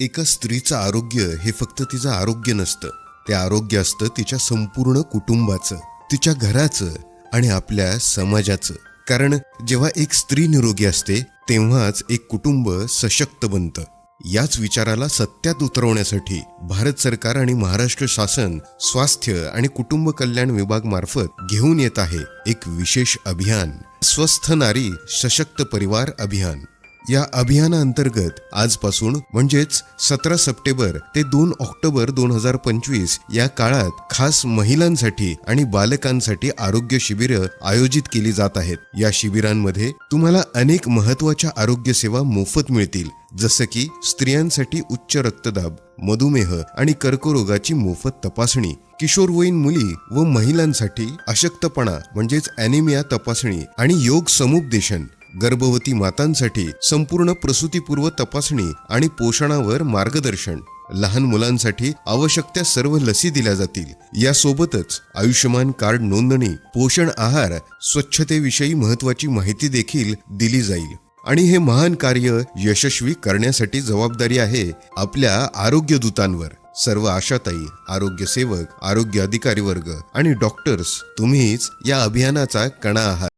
एका स्त्रीचं आरोग्य हे फक्त तिचं आरोग्य नसतं. ते आरोग्य असतं तिच्या संपूर्ण कुटुंबाचं तिच्या घराचं आणि आपल्या समाजाचं. कारण जेव्हा एक स्त्री निरोगी असते तेव्हाच एक कुटुंब सशक्त बनतं. याच विचाराला सत्यात उतरवण्यासाठी भारत सरकार आणि महाराष्ट्र शासन स्वास्थ्य आणि कुटुंब कल्याण विभाग मार्फत घेऊन येत आहे एक विशेष अभियान स्वस्थ नारी सशक्त परिवार अभियान. या अभियानाअंतर्गत आजपासून म्हणजेच सतरा सप्टेंबर ते दोन ऑक्टोबर दोन हजार पंचवीस या काळात खास महिलांसाठी आणि बालकांसाठी आरोग्य शिबिरं आयोजित केली जात आहेत. या शिबिरांमध्ये तुम्हाला अनेक महत्त्वाच्या आरोग्य सेवा मोफत मिळतील जसं की स्त्रियांसाठी उच्च रक्तदाब मधुमेह आणि कर्करोगाची मोफत तपासणी किशोरवयीन मुली व महिलांसाठी अशक्तपणा म्हणजेच अॅनिमिया तपासणी आणि योग समुपदेशन. गर्भवती मातांसाठी संपूर्ण प्रसूतीपूर्व तपासणी आणि पोषणावर मार्गदर्शन. लहान मुलांसाठी आवश्यक त्या सर्व लसी दिल्या जातील. यासोबतच आयुष्यमान कार्ड नोंदणी पोषण आहार स्वच्छतेविषयी महत्वाची माहिती देखील दिली जाईल. आणि हे महान कार्य यशस्वी करण्यासाठी जबाबदारी आहे आपल्या आरोग्य दूतांवर. सर्व आशाताई आरोग्य सेवक आरोग्य अधिकारी वर्ग आणि डॉक्टर्स तुम्हीच या अभियानाचा कणा आहात.